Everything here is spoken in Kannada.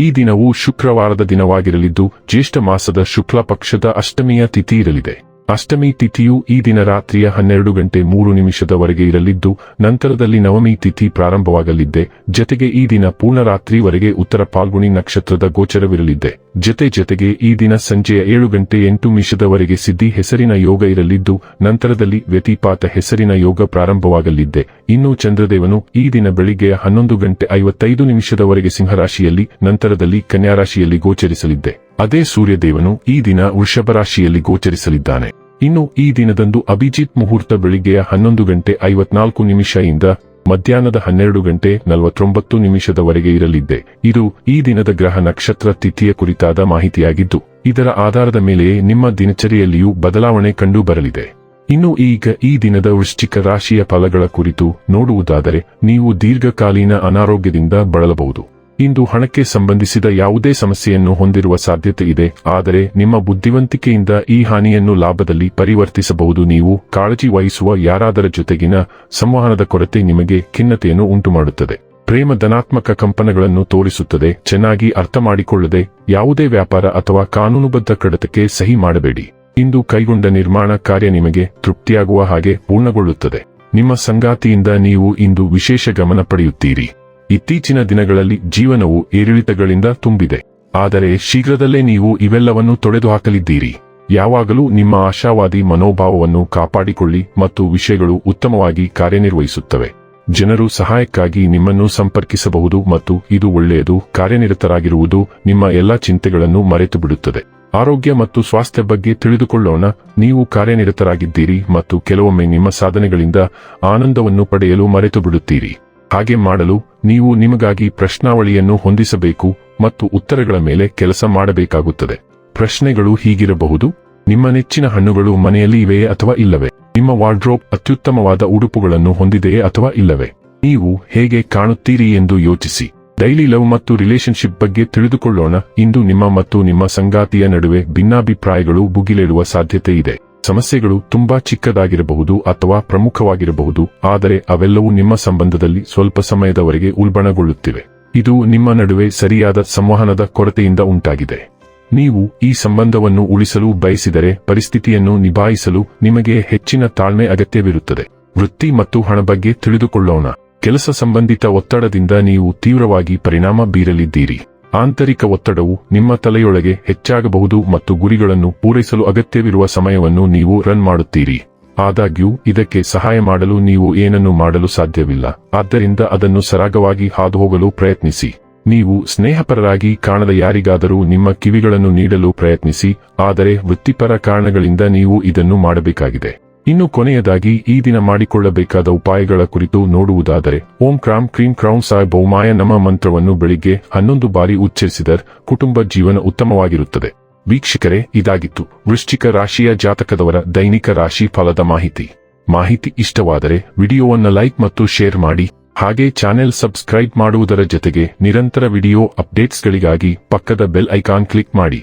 ಈ ದಿನವು ಶುಕ್ರವಾರದ ದಿನವಾಗಿರಲಿದ್ದು ಜ್ಯೇಷ್ಠ ಮಾಸದ ಶುಕ್ಲ ಪಕ್ಷದ ಅಷ್ಟಮಿಯ ತಿಥಿ ಇರಲಿದೆ. ಅಷ್ಟಮಿ ತಿಥಿಯು ಈ ದಿನ ರಾತ್ರಿಯ ಹನ್ನೆರಡು ಗಂಟೆ ಮೂರು ನಿಮಿಷದವರೆಗೆ ಇರಲಿದ್ದು, ನಂತರದಲ್ಲಿ ನವಮಿ ತಿಥಿ ಪ್ರಾರಂಭವಾಗಲಿದ್ದೆ. ಜತೆಗೆ ಈ ದಿನ ಪೂರ್ಣ ರಾತ್ರಿವರೆಗೆ ಉತ್ತರ ಪಾಲ್ಗುಣಿ ನಕ್ಷತ್ರದ ಗೋಚರವಿರಲಿದ್ದೆ. ಜತೆ ಜತೆಗೆ ಈ ದಿನ ಸಂಜೆಯ ಏಳು ಗಂಟೆ ಎಂಟು ನಿಮಿಷದವರೆಗೆ ಸಿದ್ಧಿ ಹೆಸರಿನ ಯೋಗ ಇರಲಿದ್ದು, ನಂತರದಲ್ಲಿ ವ್ಯತಿಪಾತ ಹೆಸರಿನ ಯೋಗ ಪ್ರಾರಂಭವಾಗಲಿದ್ದೆ. ಇನ್ನು ಚಂದ್ರದೇವನು ಈ ದಿನ ಬೆಳಿಗ್ಗೆಯ ಹನ್ನೊಂದು ಗಂಟೆ ಐವತ್ತೈದು ನಿಮಿಷದವರೆಗೆ ಸಿಂಹರಾಶಿಯಲ್ಲಿ, ನಂತರದಲ್ಲಿ ಕನ್ಯಾರಾಶಿಯಲ್ಲಿ ಗೋಚರಿಸಲಿದ್ದೆ. ಅದೇ ಸೂರ್ಯದೇವನು ಈ ದಿನ ವೃಷಭ ರಾಶಿಯಲ್ಲಿ ಗೋಚರಿಸಲಿದ್ದಾನೆ. ಇನ್ನು ಈ ದಿನದಂದು ಅಭಿಜಿತ್ ಮುಹೂರ್ತ ಬೆಳಿಗ್ಗೆಯ ಹನ್ನೊಂದು ಗಂಟೆ ಐವತ್ನಾಲ್ಕು ನಿಮಿಷ ಇಂದ ಮಧ್ಯಾಹ್ನದ ಹನ್ನೆರಡು ಗಂಟೆ ನಲವತ್ತೊಂಬತ್ತು ನಿಮಿಷದವರೆಗೆ ಇರಲಿದ್ದೆ. ಇದು ಈ ದಿನದ ಗ್ರಹ ನಕ್ಷತ್ರ ತಿಥಿಯ ಕುರಿತಾದ ಮಾಹಿತಿಯಾಗಿದ್ದು, ಇದರ ಆಧಾರದ ಮೇಲೆಯೇ ನಿಮ್ಮ ದಿನಚರಿಯಲ್ಲಿಯೂ ಬದಲಾವಣೆ ಕಂಡು ಬರಲಿದೆ ಇನ್ನು ಈಗ ಈ ದಿನದ ವೃಶ್ಚಿಕ ರಾಶಿಯ ಫಲಗಳ ಕುರಿತು ನೋಡುವುದಾದರೆ, ನೀವು ದೀರ್ಘಕಾಲೀನ ಅನಾರೋಗ್ಯದಿಂದ ಬಳಲಬಹುದು. ಇಂದು ಹಣಕ್ಕೆ ಸಂಬಂಧಿಸಿದ ಯಾವುದೇ ಸಮಸ್ಯೆಯನ್ನು ಹೊಂದಿರುವ ಸಾಧ್ಯತೆ ಇದೆ, ಆದರೆ ನಿಮ್ಮ ಬುದ್ಧಿವಂತಿಕೆಯಿಂದ ಈ ಹಾನಿಯನ್ನು ಲಾಭದಲ್ಲಿ ಪರಿವರ್ತಿಸಬಹುದು. ನೀವು ಕಾಳಜಿ ವಹಿಸುವ ಯಾರಾದರ ಜೊತೆಗಿನ ಸಂವಹನದ ಕೊರತೆ ನಿಮಗೆ ಖಿನ್ನತೆಯನ್ನು ಉಂಟುಮಾಡುತ್ತದೆ. ಪ್ರೇಮ ಧನಾತ್ಮಕ ಕಂಪನಗಳನ್ನು ತೋರಿಸುತ್ತದೆ, ಚೆನ್ನಾಗಿ ಅರ್ಥ ಮಾಡಿಕೊಳ್ಳದೆ ಯಾವುದೇ ವ್ಯಾಪಾರ ಅಥವಾ ಕಾನೂನುಬದ್ಧ ಕಡತಕ್ಕೆ ಸಹಿ ಮಾಡಬೇಡಿ. ಇಂದು ಕೈಗೊಂಡ ನಿರ್ಮಾಣ ಕಾರ್ಯ ನಿಮಗೆ ತೃಪ್ತಿಯಾಗುವ ಹಾಗೆ ಪೂರ್ಣಗೊಳ್ಳುತ್ತದೆ. ನಿಮ್ಮ ಸಂಗಾತಿಯಿಂದ ನೀವು ಇಂದು ವಿಶೇಷ ಗಮನ ಪಡೆಯುತ್ತೀರಿ. ಇತ್ತೀಚಿನ ದಿನಗಳಲ್ಲಿ ಜೀವನವು ಏರಿಳಿತಗಳಿಂದ ತುಂಬಿದೆ. ಆದರೆ ಶೀಘ್ರದಲ್ಲೇ ನೀವು ಇವೆಲ್ಲವನ್ನು ತೊಡೆದುಹಾಕಲಿದ್ದೀರಿ. ಯಾವಾಗಲೂ ನಿಮ್ಮ ಆಶಾವಾದಿ ಮನೋಭಾವವನ್ನು ಕಾಪಾಡಿಕೊಳ್ಳಿ ಮತ್ತು ವಿಷಯಗಳು ಉತ್ತಮವಾಗಿ ಕಾರ್ಯನಿರ್ವಹಿಸುತ್ತವೆ. ಜನರು ಸಹಾಯಕ್ಕಾಗಿ ನಿಮ್ಮನ್ನು ಸಂಪರ್ಕಿಸಬಹುದು ಮತ್ತು ಇದು ಒಳ್ಳೆಯದು, ಕಾರ್ಯನಿರತರಾಗಿರುವುದು ನಿಮ್ಮ ಎಲ್ಲಾ ಚಿಂತೆಗಳನ್ನು ಮರೆತು ಬಿಡುತ್ತದೆ ಆರೋಗ್ಯ ಮತ್ತು ಸ್ವಾಸ್ಥ್ಯ ಬಗ್ಗೆ ತಿಳಿದುಕೊಳ್ಳೋಣ. ನೀವು ಕಾರ್ಯನಿರತರಾಗಿದ್ದೀರಿ ಮತ್ತು ಕೆಲವೊಮ್ಮೆ ನಿಮ್ಮ ಸಾಧನೆಗಳಿಂದ ಆನಂದವನ್ನು ಪಡೆಯಲು ಮರೆತು ಬಿಡುತ್ತೀರಿ ಹಾಗೆ ಮಾಡಲು ನೀವು ನಿಮಗಾಗಿ ಪ್ರಶ್ನಾವಳಿಯನ್ನು ಹೊಂದಿಸಬೇಕು ಮತ್ತು ಉತ್ತರಗಳ ಮೇಲೆ ಕೆಲಸ ಮಾಡಬೇಕಾಗುತ್ತದೆ. ಪ್ರಶ್ನೆಗಳು ಹೀಗಿರಬಹುದು, ನಿಮ್ಮ ನೆಚ್ಚಿನ ಹಣ್ಣುಗಳು ಮನೆಯಲ್ಲಿ ಇವೆಯೇ ಅಥವಾ ಇಲ್ಲವೇ? ನಿಮ್ಮ ವಾರ್ಡ್ರೋಬ್ ಅತ್ಯುತ್ತಮವಾದ ಉಡುಪುಗಳನ್ನು ಹೊಂದಿದೆಯೇ ಅಥವಾ ಇಲ್ಲವೇ? ನೀವು ಹೇಗೆ ಕಾಣುತ್ತೀರಿ ಎಂದು ಯೋಚಿಸಿ. ಡೈಲಿ ಲವ್ ಮತ್ತು ರಿಲೇಶನ್ಶಿಪ್ ಬಗ್ಗೆ ತಿಳಿದುಕೊಳ್ಳೋಣ. ಇಂದು ನಿಮ್ಮ ಮತ್ತು ನಿಮ್ಮ ಸಂಗಾತಿಯ ನಡುವೆ ಭಿನ್ನಾಭಿಪ್ರಾಯಗಳು ಭುಗಿಲೇಳುವ ಸಾಧ್ಯತೆ ಇದೆ. ಸಮಸ್ಯೆಗಳು ತುಂಬಾ ಚಿಕ್ಕದಾಗಿರಬಹುದು ಅಥವಾ ಪ್ರಮುಖವಾಗಿರಬಹುದು, ಆದರೆ ಅವೆಲ್ಲವೂ ನಿಮ್ಮ ಸಂಬಂಧದಲ್ಲಿ ಸ್ವಲ್ಪ ಸಮಯದವರೆಗೆ ಉಲ್ಬಣಗೊಳ್ಳುತ್ತಿವೆ. ಇದು ನಿಮ್ಮ ನಡುವೆ ಸರಿಯಾದ ಸಂವಹನದ ಕೊರತೆಯಿಂದ ಉಂಟಾಗಿದೆ. ನೀವು ಈ ಸಂಬಂಧವನ್ನು ಉಳಿಸಲು ಬಯಸಿದರೆ ಪರಿಸ್ಥಿತಿಯನ್ನು ನಿಭಾಯಿಸಲು ನಿಮಗೆ ಹೆಚ್ಚಿನ ತಾಳ್ಮೆ ಅಗತ್ಯವಿರುತ್ತದೆ. ವೃತ್ತಿ ಮತ್ತು ಹಣ ಬಗ್ಗೆ ತಿಳಿದುಕೊಳ್ಳೋಣ. ಕೆಲಸ ಸಂಬಂಧಿತ ಒತ್ತಡದಿಂದ ನೀವು ತೀವ್ರವಾಗಿ ಪರಿಣಾಮ ಬೀರಲಿದ್ದೀರಿ. ಆಂತರಿಕ ಒತ್ತಡವು ನಿಮ್ಮ ತಲೆಯೊಳಗೆ ಹೆಚ್ಚಾಗಬಹುದು ಮತ್ತು ಗುರಿಗಳನ್ನು ಪೂರೈಸಲು ಅಗತ್ಯವಿರುವ ಸಮಯವನ್ನು ನೀವು ರನ್ ಮಾಡುತ್ತೀರಿ. ಆದಾಗ್ಯೂ, ಇದಕ್ಕೆ ಸಹಾಯ ಮಾಡಲು ನೀವು ಏನನ್ನು ಮಾಡಲು ಸಾಧ್ಯವಿಲ್ಲ. ಆದ್ದರಿಂದ ಅದನ್ನು ಸರಾಗವಾಗಿ ಹಾದುಹೋಗಲು ಪ್ರಯತ್ನಿಸಿ. ನೀವು ಸ್ನೇಹಪರರಾಗಿ ಕಾಣದ ಯಾರಿಗಾದರೂ ನಿಮ್ಮ ಕಿವಿಗಳನ್ನು ನೀಡಲು ಪ್ರಯತ್ನಿಸಿ, ಆದರೆ ವೃತ್ತಿಪರ ಕಾರಣಗಳಿಂದ ನೀವು ಇದನ್ನು ಮಾಡಬೇಕಾಗಿದೆ. ಇನ್ನು ಕೊನೆಯದಾಗಿ ಈ ದಿನ ಮಾಡಿಕೊಳ್ಳಬೇಕಾದ ಉಪಾಯಗಳ ಕುರಿತು ನೋಡುವುದಾದರೆ, ಓಂ ಕ್ರಾಂ ಕ್ರೀಂ ಕ್ರೌನ್ ಸಾಯ್ ಬೌಮಾಯ ನಮ ಮಂತ್ರವನ್ನು ಬೆಳಿಗ್ಗೆ ಹನ್ನೊಂದು ಬಾರಿ ಉಚ್ಚರಿಸಿದರ್ ಕುಟುಂಬ ಜೀವನ ಉತ್ತಮವಾಗಿರುತ್ತದೆ. ವೀಕ್ಷಕರೇ, ಇದಾಗಿತ್ತು. ವೃಶ್ಚಿಕ ರಾಶಿಯ ಜಾತಕದವರ ದೈನಿಕ ರಾಶಿ ಫಲದ ಮಾಹಿತಿ. ಮಾಹಿತಿ ಇಷ್ಟವಾದರೆ ವಿಡಿಯೋವನ್ನು ಲೈಕ್ ಮತ್ತು ಶೇರ್ ಮಾಡಿ, ಹಾಗೆ ಚಾನೆಲ್ ಸಬ್ಸ್ಕ್ರೈಬ್ ಮಾಡುವುದರ ಜೊತೆಗೆ ನಿರಂತರ ವಿಡಿಯೋ ಅಪ್ಡೇಟ್ಸ್ಗಳಿಗಾಗಿ ಪಕ್ಕದ ಬೆಲ್ ಐಕಾನ್ ಕ್ಲಿಕ್ ಮಾಡಿ.